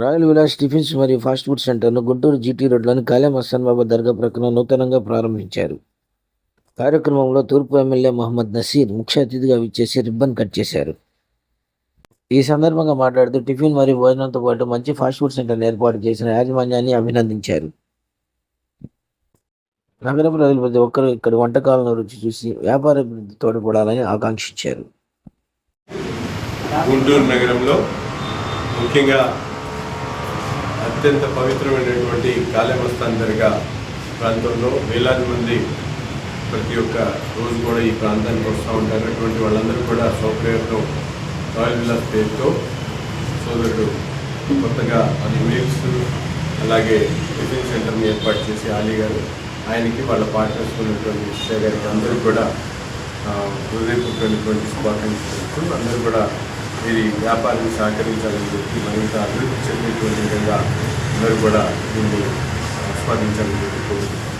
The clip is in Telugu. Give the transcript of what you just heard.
రాయల్ విలాస్ టిఫిన్స్ మరియు ఫాస్ట్ ఫుడ్ సెంటర్ను గుంటూరు జీటీ రోడ్లోని కాలేం మస్తాన్ బాబా దర్గా ప్రక్కన నూతనంగా ప్రారంభించారు. కార్యక్రమంలో తూర్పు ఎమ్మెల్యే మహమ్మద్ నసీర్ ముఖ్య అతిథిగా విచ్చేసి రిబ్బన్ కట్ చేశారు. ఈ సందర్భంగా మాట్లాడుతూ టిఫిన్ మరియు భోజనంతో పాటు మంచి ఫాస్ట్ ఫుడ్ సెంటర్ను ఏర్పాటు చేసిన యాజమాన్యాన్ని అభినందించారు. నగర ప్రజలు ప్రతి ఒక్కరూ ఇక్కడ వంటకాలను రుచి చూసి వ్యాపార అభివృద్ధి తోడ్పడాలని ఆకాంక్షించారు. గుంటూరు నగరంలో ముఖ్యంగా అత్యంత పవిత్రమైనటువంటి కాళేమస్తాన్ దర్గా ప్రాంతంలో వేలాది మంది ప్రతి ఒక్క రోజు కూడా ఈ ప్రాంతానికి వస్తూ ఉంటారు. అటువంటి వాళ్ళందరూ కూడా సౌకర్యంతో రాయల్ విలాస్ పేరుతో సోదరుడు కొత్తగా అది మీల్స్ అలాగే టిఫిన్ సెంటర్ని ఏర్పాటు చేసి ఆలీ గారు ఆయనకి వాళ్ళ పార్ట్నర్స్ ఉన్నటువంటి విషయ గారికి అందరూ కూడా ఆ, హృదయపూర్వకమైనటువంటి శుభాకాంక్షలు అందరూ కూడా వీరి వ్యాపారాన్ని సహకరించాలని చెప్పి మరింత అభివృద్ధి చెందేటువంటి విధంగా అందరూ కూడా దీన్ని ఆస్వాదించాలని చెప్పి కోరుకుంటున్నాను.